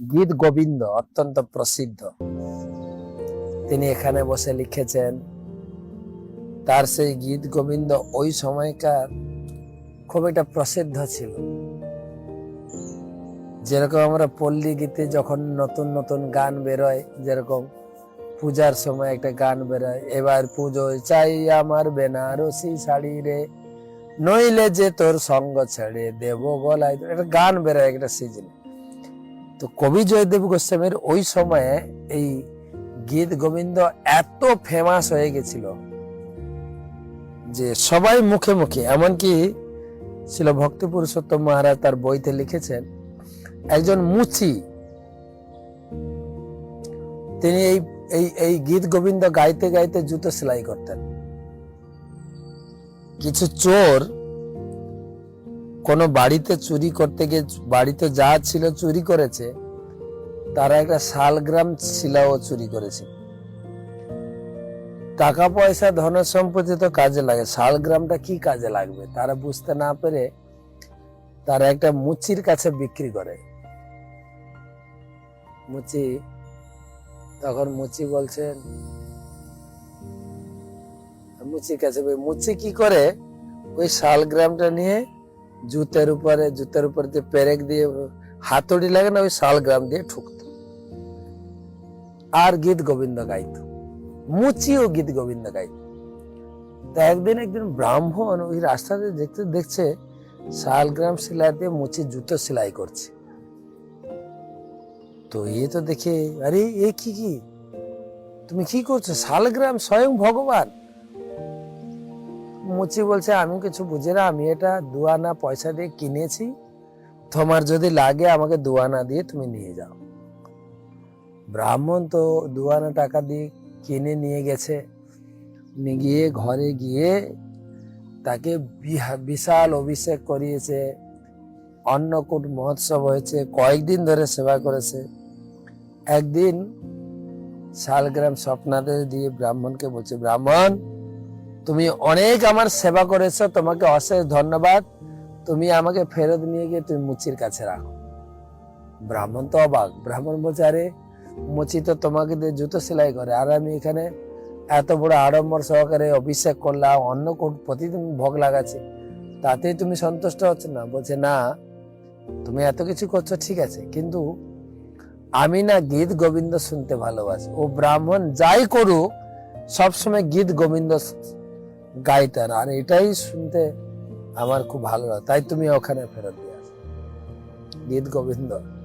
গীত গোবিন্দ অত্যন্ত প্রসিদ্ধ। তিনি এখানে বসে লিখেছেন, তার সেই গীত গোবিন্দ ওই সময়কার খুব একটা প্রসিদ্ধ ছিল। যেরকম আমরা পল্লী গীতে যখন নতুন নতুন গান বেরোয়, যেরকম পূজার সময় একটা গান বেরোয়, এবার পুজোয় চাই আমার বেনারসি শাড়ি রে, নইলে যে তোর সঙ্গ ছেড়ে দেব গলায়। একটা গান বেরোয় একটা সিজন তো কবি জয়দেব গোস্বামীর ওই সময়ে এই গীত গোবিন্দ এত ফেমাস হয়ে গেছিল যে সবাই মুখে মুখে, এমনকি ছিল ভক্তি পুরুষোত্তম মহারাজ তার বইতে লিখেছেন, একজন মুচি, তিনি এই এই এই গীত গোবিন্দ গাইতে গাইতে জুতো সেলাই করতেন। কিছু চোর কোনো বাড়িতে চুরি করতে গিয়ে বাড়িতে যা ছিল চুরি করেছে, তারা একটা শালগ্রাম শিলাও চুরি করেছে। টাকা পয়সা ধন সম্পত্তি তো কাজে লাগে, শালগ্রামটা কি কাজে লাগবে? তারা বুঝতে না পেরে তারা একটা মুচির কাছে বিক্রি করে। মুচি, তখন মুচি বলছেন মুচির কাছে মুচি কি করে? ওই শালগ্রামটা নিয়ে জুতের উপরে জুতের উপরে যে পেরেক দিয়ে হাতুড়ি লাগে না, ওই শালগ্রাম দিয়ে ঠুকত। আর গীত গোবিন্দ গাইত। মুচিও গীত গোবিন্দ গাইত। তা একদিন একদিন ব্রাহ্মণ ওই রাস্তাতে দেখতে দেখছে শালগ্রাম সেলাই দিয়ে মুচি জুতো সেলাই করছে। তো এ তো দেখে, আরে এ কি কি? তুমি কি করছ? শালগ্রাম স্বয়ং ভগবান? মুচি বলছে, আমি কিছু বুঝি না, আমি এটা দুয়ানা পয়সা দিয়ে কিনেছি। তোমার যদি লাগে আমাকে দুয়ানা দিয়ে তুমি নিয়ে যাও। ব্রাহ্মণ তো দুয়ানা টাকা দিয়ে কিনে নিয়ে গেছে। গিয়ে ঘরে গিয়ে তাকে বিশাল অভিষেক করিয়েছে। অন্নকূট মহোৎসব হয়েছে, কয়েকদিন ধরে সেবা করেছে। একদিন শালগ্রাম স্বপ্নাদেশ দিয়ে ব্রাহ্মণকে বলছে, ব্রাহ্মণ তুমি অনেক আমার সেবা করেছ, তোমাকে অশেষ ধন্যবাদ। তুমি আমাকে ফেরত নিয়ে গিয়ে তুমি মুচির কাছে রাখো। ব্রাহ্মণ তো অবাক। ব্রাহ্মণ বলছে, আরে, মুচি তো তোমাকে দিয়ে জুতো সেলাই করে। আর আমি এখানে এত বড় আড়ম্বর সহকারে অভিষেক করলাম, অন্য কোট প্রতিদিন ভোগ লাগাচ্ছি তাতে তুমি সন্তুষ্ট হচ্ছে না? বলছে, না, তুমি এত কিছু করছ, ঠিক আছে, কিন্তু আমি না গীত গোবিন্দ শুনতে ভালোবাসি। ও ব্রাহ্মণ যাই করুক, সবসময় গীত গোবিন্দ গাইতেন আর এটাই শুনতে আমার খুব ভালো লাগে। তাই তুমি ওখানে ফেরত দিয়ে আস। গীত গোবিন্দ।